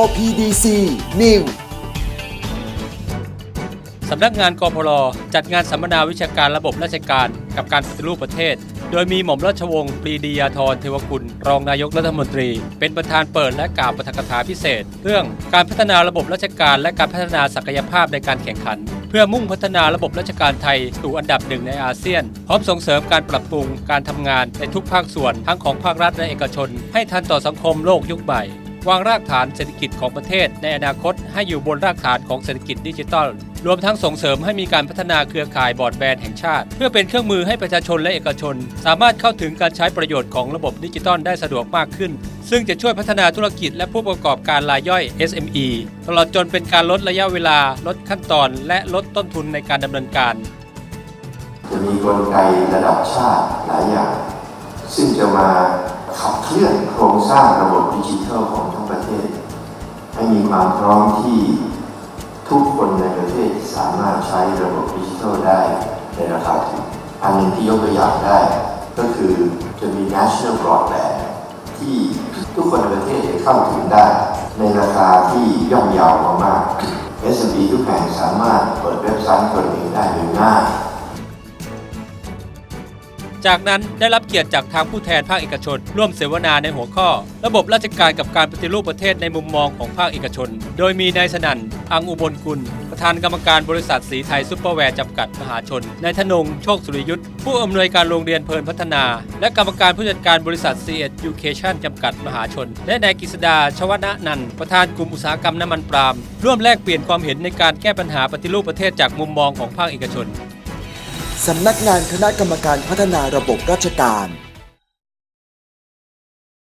OPDC New สำนักงานกพลจัดงานสัมมนาวิชาการระบบราชการกับการปฏิรูปประเทศ โดยมีหม่อมราชวงศ์ปรีดียาธรเทวกุล รองนายกรัฐมนตรี เป็นประธานเปิดและกล่าวปาฐกถาพิเศษ เรื่องการพัฒนาระบบราชการและการพัฒนาศักยภาพในการแข่งขัน เพื่อมุ่งพัฒนาระบบราชการไทยสู่อันดับหนึ่งในอาเซียน พร้อมส่งเสริมการปรับปรุงการทำงานในทุกภาคส่วนทั้งของภาครัฐและเอกชน ให้ทันต่อสังคมโลกยุคใหม่ วางรากฐานเศรษฐกิจของประเทศ ในอนาคตให้อยู่บนรากฐานของเศรษฐกิจดิจิทัล รวมทั้งส่งเสริมให้มีการพัฒนาเครือข่ายบอร์ดแบนด์แห่งชาติ เพื่อเป็นเครื่องมือให้ประชาชนและเอกชน สามารถเข้าถึงการใช้ประโยชน์ของระบบดิจิทัลได้สะดวกมากขึ้น ซึ่งจะช่วยพัฒนาธุรกิจและผู้ประกอบการรายย่อย SME ตลอดจนเป็นการลดระยะเวลา ลดขั้นตอน และลดต้นทุนในการดำเนินการ จะมีกลไกระดับชาติหลายอย่างซึ่งจะมา ขับเคลื่อนโครงสร้างระบบดิจิทัลของทั้งประเทศ ให้มีความพร้อมที่ทุกคนในประเทศสามารถใช้ระบบดิจิทัลได้ในราคาถูกอันหนึ่งที่ยกตัวอย่างได้ ก็คือจะมี national broadband ที่ทุกคนในประเทศจะเข้าถึงได้ ในราคาที่ย่อมเยาวมากๆ SME ทุกแห่งสามารถเปิดเว็บไซต์ตัวเองได้โดยง่าย จากนั้นได้รับเกียรติจากทางผู้แทนภาคเอกชน ร่วมเสวนาในหัวข้อ ระบบราชการกับการปฏิรูปประเทศในมุมมองของภาคเอกชน โดยมีนายสนั่น อังอุบลกุล ประธานกรรมการบริษัทสีไทยซุปเปอร์แวร์จำกัดมหาชน นายธนง โชคสุริยุทธ์ ผู้อำนวยการโรงเรียนเพลินพัฒนา และกรรมการผู้จัดการบริษัท c ีเอ็ดยูเคชั่นจำกัดมหาชน และนายกฤษดาชวนะนันท์ประธานกลุ่มอุตสาหกรรมน้ำมันปาล์มร่วมแลกเปลี่ยนความเห็นในการแก้ปัญหาปฏิรูปประเทศจากมุมมองของภาคเอกชน สำนักงานคณะกรรมการพัฒนาระบบราชการ